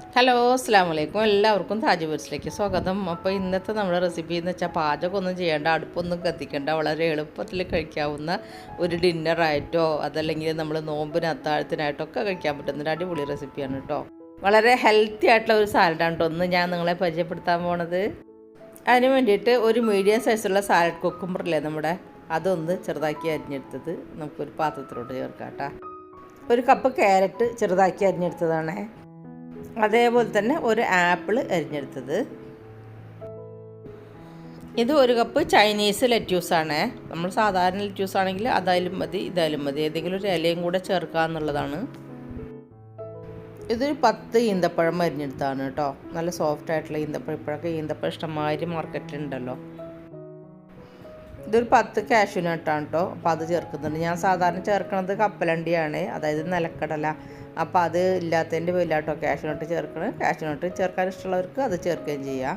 Hello അസ്സാം വലൈക്കും എല്ലാവർക്കും താജ് ബേഴ്സിലേക്ക് സ്വാഗതം. അപ്പോൾ ഇന്നത്തെ നമ്മുടെ റെസിപ്പി എന്ന് വെച്ചാൽ പാചകമൊന്നും ചെയ്യേണ്ട അടുപ്പൊന്നും കത്തിക്കേണ്ട വളരെ എളുപ്പത്തിൽ കഴിക്കാവുന്ന ഒരു ഡിന്നറായിട്ടോ അതല്ലെങ്കിൽ നമ്മൾ നോമ്പിന് അത്താഴത്തിനായിട്ടോ ഒക്കെ കഴിക്കാൻ പറ്റുന്ന ഒരു അടിപൊളി റെസിപ്പിയാണ് കേട്ടോ. വളരെ ഹെൽത്തി ആയിട്ടുള്ള ഒരു സാലഡാണ് കേട്ടോ ഒന്ന് ഞാൻ നിങ്ങളെ പരിചയപ്പെടുത്താൻ പോണത്. അതിന് വേണ്ടിയിട്ട് ഒരു മീഡിയം സൈസുള്ള സാലഡ് കുക്കുമ്പറില്ലേ നമ്മുടെ അതൊന്ന് ചെറുതാക്കി അരിഞ്ഞെടുത്തത്. നമുക്കൊരു പാത്രത്തിലോട്ട് ചേർക്കാം കേട്ടോ. ഒരു കപ്പ് ക്യാരറ്റ് ചെറുതാക്കി അരിഞ്ഞെടുത്തതാണേ. അതേപോലെ തന്നെ ഒരു ആപ്പിൾ അരിഞ്ഞെടുത്തത്. ഇത് ഒരു കപ്പ് ചൈനീസ് ലെറ്റ്യൂസാണ് നമ്മൾ സാധാരണ ലെറ്റ്യൂസ് ആണെങ്കിൽ അതായാലും മതി ഇതായാലും മതി. ഏതെങ്കിലും ഒരു ഇലയും കൂടെ ചേർക്കുക എന്നുള്ളതാണ്. ഇതൊരു പത്ത് ഈന്തപ്പഴം അരിഞ്ഞെടുത്താണ് കേട്ടോ. നല്ല സോഫ്റ്റ് ആയിട്ടുള്ള ഈന്തപ്പഴം. ഇപ്പോഴൊക്കെ ഈന്തപ്പഴം മാർക്കറ്റിൽ മാർക്കറ്റിലുണ്ടല്ലോ ഇതൊരു പത്ത് കാഷ്യൂ നട്ടാണ് കേട്ടോ അപ്പോൾ അത് ചേർക്കുന്നുണ്ട്. ഞാൻ സാധാരണ ചേർക്കുന്നത് കപ്പലണ്ടിയാണ്. അതായത് നിലക്കടല. അപ്പോൾ അത് ഇല്ലാത്തതിന്റെ പേരില്ല കേട്ടോ കാഷ്യൂ നട്ട് ചേർക്കണം. കാഷ്യൂ നട്ട് ചേർക്കാൻ ഇഷ്ടമുള്ളവർക്ക് അത് ചേർക്കുകയും ചെയ്യാം.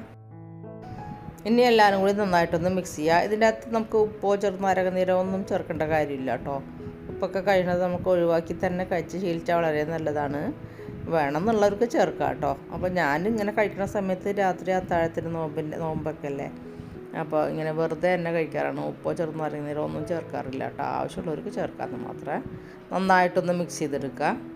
ഇനി എല്ലാവരും കൂടി നന്നായിട്ടൊന്ന് മിക്സ് ചെയ്യുക ഇതിന്റെ അകത്ത് നമുക്ക് ഉപ്പോ ചെറുനാരക നീരോ ഒന്നും ചേർക്കേണ്ട കാര്യമില്ല കേട്ടോ ഉപ്പൊക്കെ കഴിയുന്നത് നമുക്ക് ഒഴിവാക്കി തന്നെ കഴിച്ച് ശീലിച്ചാൽ വളരെ നല്ലതാണ്. വേണം എന്നുള്ളവർക്ക് ചേർക്കാം കേട്ടോ അപ്പോൾ ഞാൻ ഇങ്ങനെ കഴിക്കുന്ന സമയത്ത് രാത്രി അത്താഴത്തിന് നോമ്പിന്റെ നോമ്പൊക്കെ അല്ലേ അപ്പോൾ ഇങ്ങനെ വെറുതെ തന്നെ കഴിക്കാറാണ്. ഉപ്പോ നീരോ ഒന്നും ചേർക്കാറില്ല കേട്ടോ. ആവശ്യമുള്ളവർക്ക് ചേർക്കാമെന്ന് മാത്രമേ നന്നായിട്ടൊന്ന് മിക്സ് ചെയ്തെടുക്കുക.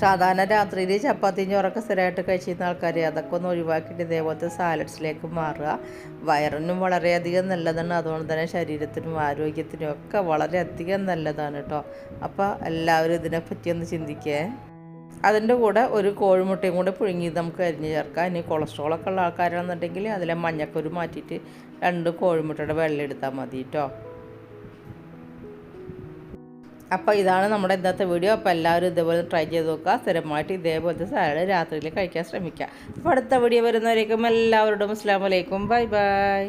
സാധാരണ രാത്രിയിൽ ചപ്പാത്തിയും ചോറൊക്കെ സ്ഥിരമായിട്ട് കഴിച്ചിരുന്ന ആൾക്കാർ അതൊക്കെ ഒന്ന് ഒഴിവാക്കിയിട്ട് ഇതേപോലത്തെ സാലഡ്സിലേക്ക് മാറുക. വയറിനും വളരെയധികം നല്ലതാണ്. അതുകൊണ്ട് തന്നെ ശരീരത്തിനും ആരോഗ്യത്തിനും ഒക്കെ വളരെയധികം നല്ലതാണ് കേട്ടോ. അപ്പോൾ എല്ലാവരും ഇതിനെപ്പറ്റി ഒന്ന് ചിന്തിക്കേ. അതിന്റെ കൂടെ ഒരു കോഴിമുട്ടയും കൂടെ പുഴുങ്ങി നമുക്ക് അരിഞ്ഞ് ചേർക്കാം. ഇനി കൊളസ്ട്രോളൊക്കെ ഉള്ള ആൾക്കാരാണെന്നുണ്ടെങ്കിൽ അതിലെ മഞ്ഞക്കൊരു മാറ്റിയിട്ട് രണ്ട് കോഴിമുട്ടയുടെ വെള്ളം എടുത്താൽ മതി കേട്ടോ. അപ്പോൾ ഇതാണ് നമ്മുടെ ഇന്നത്തെ വീഡിയോ. അപ്പോൾ എല്ലാവരും ഇതേപോലെ ട്രൈ ചെയ്ത് നോക്കുക. സ്ഥിരമായിട്ട് ഇതേപോലത്തെ സാലഡ് രാത്രിയിൽ കഴിക്കാൻ ശ്രമിക്കുക. അപ്പോൾ അടുത്ത വീഡിയോ വരുന്നവരേക്കും എല്ലാവരോടും അസ്സാം വലൈക്കും ബൈ ബൈ.